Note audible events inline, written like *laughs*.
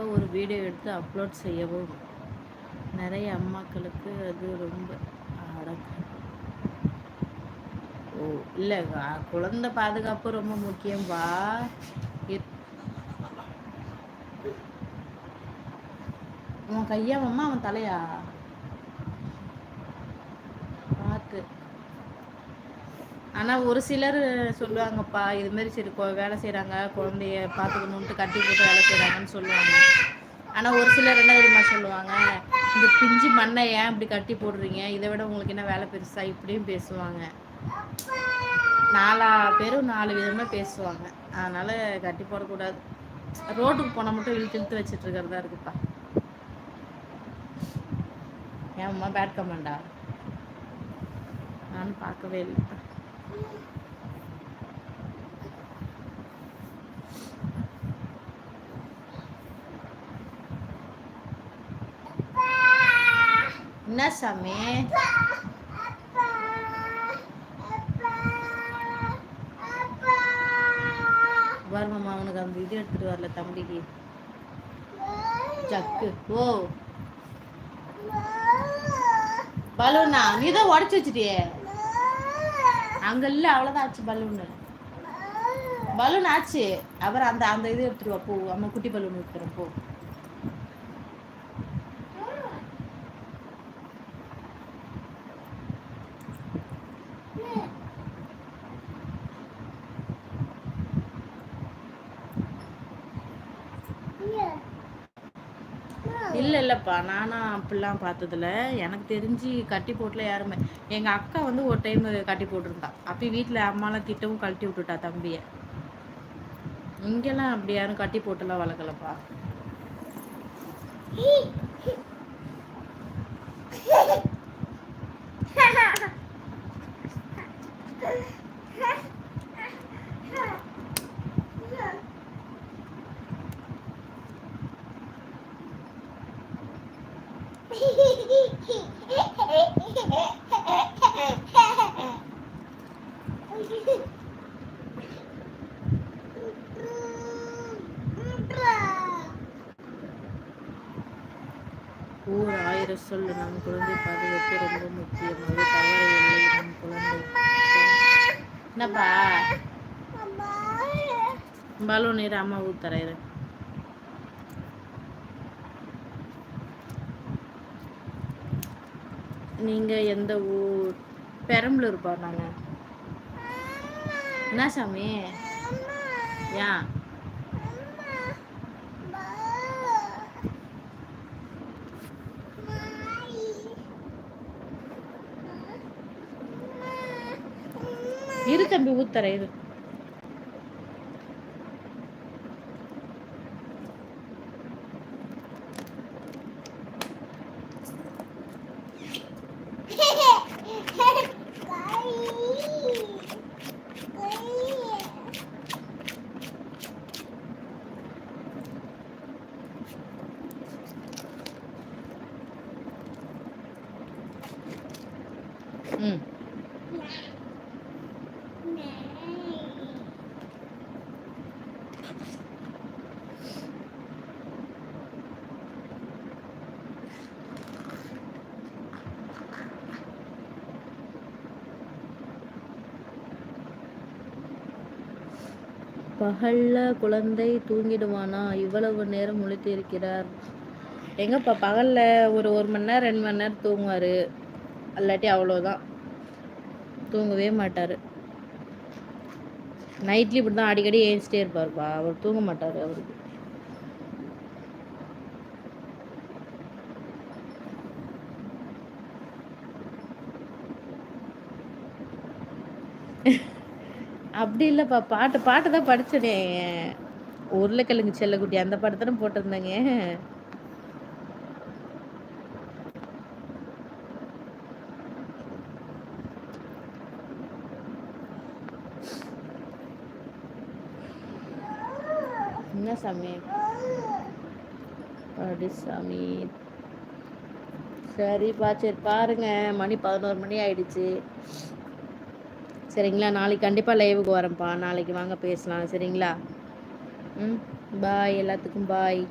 அப்பப்போ ஒரு வீடியோ எடுத்து அப்லோட் செய்யவும். நிறைய அம்மாக்களுக்கு அது ரொம்ப அடக்கம். ஓ இல்லை குழந்தை பாதுகாப்பு ரொம்ப முக்கியம்பா உன் கையா அவன் தலையா? பார்த்து. ஆனால் ஒரு சிலர் சொல்லுவாங்கப்பா இது மாதிரி சரி வேலை செய்கிறாங்க குழந்தைய பார்த்துக்கணுன்ட்டு கட்டி போட்டு வேலை செய்கிறாங்கன்னு சொல்லுவாங்க. ஆனால் ஒரு சிலர் என்ன தெரியுமா சொல்லுவாங்க? இந்த பிஞ்சு மண்ணை ஏன் இப்படி கட்டி போடுறீங்க? இதை விட உங்களுக்கு என்ன வேலை பெருசா? இப்படியும் பேசுவாங்க. நாலா பேரும் நாலு விதமாக பேசுவாங்க. அதனால் கட்டி போடக்கூடாது. ரோட்டுக்கு போனால் மட்டும் இழுத்து இழுத்து வச்சுட்டு இருக்கிறதா இருக்குப்பா. ஏம்மா பேட் கமெண்டா நானும் பார்க்கவே இல்லைப்பா. என்ன சாமி? வருமாமா அவனுக்கு அந்த இது எடுத்துட்டு வரல தம்பிக்கு. ஜக்கு. ஓ. பலூனா நீ தான் உடச்சு வச்சுட்டியே. அங்க இல்ல அவ்வளவுதான் ஆச்சு பலூனு. பலூன் ஆச்சு. அப்புறம் அந்த அந்த இது எடுத்துருவா போ. அம்மா குட்டி பலூன் எடுத்துறோம் போ. இல்லை இல்லைப்பா. நானும் அப்படிலாம் பார்த்ததில்ல. எனக்கு தெரிஞ்சு கட்டி போட்டில் யாருமே. எங்கள் அக்கா வந்து ஒரு டைம் கட்டி போட்டிருந்தா. அப்போ வீட்டில் அம்மாலாம் திட்டவும் கழட்டி விட்டுட்டா தம்பியை. இங்கெல்லாம் அப்படி யாரும் கட்டி போட்டுலாம் வளர்க்கலப்பா. ஊர் ஆயிரம் சொல்லு நம் குழந்தை பாதுகாப்பு ரொம்ப முக்கியம். அது தவறவில்லை நம் குழந்தை. என்னப்பா? பலூன் நீர் அம்மா ஊத்தரையிற நீங்கள் எந்த ஊர்? பெரம்பலூர்ப்பா நாங்கள் என்ன சாமி? ஏன் இரு தம்பி ஊத்தர இரு. ம். பகல்ல குழந்தை தூங்கிடுவானா? இவ்வளவு நேரம் முழித்து இருக்கிறார். எங்கப்பா பகல்ல ஒரு ஒரு மணி நேரம் ரெண்டு மணி நேரம் தூங்குவார். இல்லாட்டி அவ்வளோதான் தூங்கவே மாட்டார். நைட்லி இப்படி தான் அடிக்கடி ஏஞ்சிட்டே இருப்பார்ப்பா. அவர் தூங்க மாட்டார் அவருக்கு. *laughs* அப்படி இல்லைப்பா. பாட்டு பாட்டு தான் படித்தனே உருளைக்கிழங்கு செல்லக்குட்டி அந்த பாட்டு தானே போட்டிருந்தேங்க. என்ன சாமி? அப்படி சாமி. சரிப்பா சரி பாருங்க. மணி பதினோரு மணி ஆயிடுச்சு. சரிங்களா? நாளைக்கு கண்டிப்பாக லைவுக்கு வரேன்ப்பா. நாளைக்கு வாங்க பேசலாம். சரிங்களா? ம் பாய் எல்லாத்துக்கும் பாய்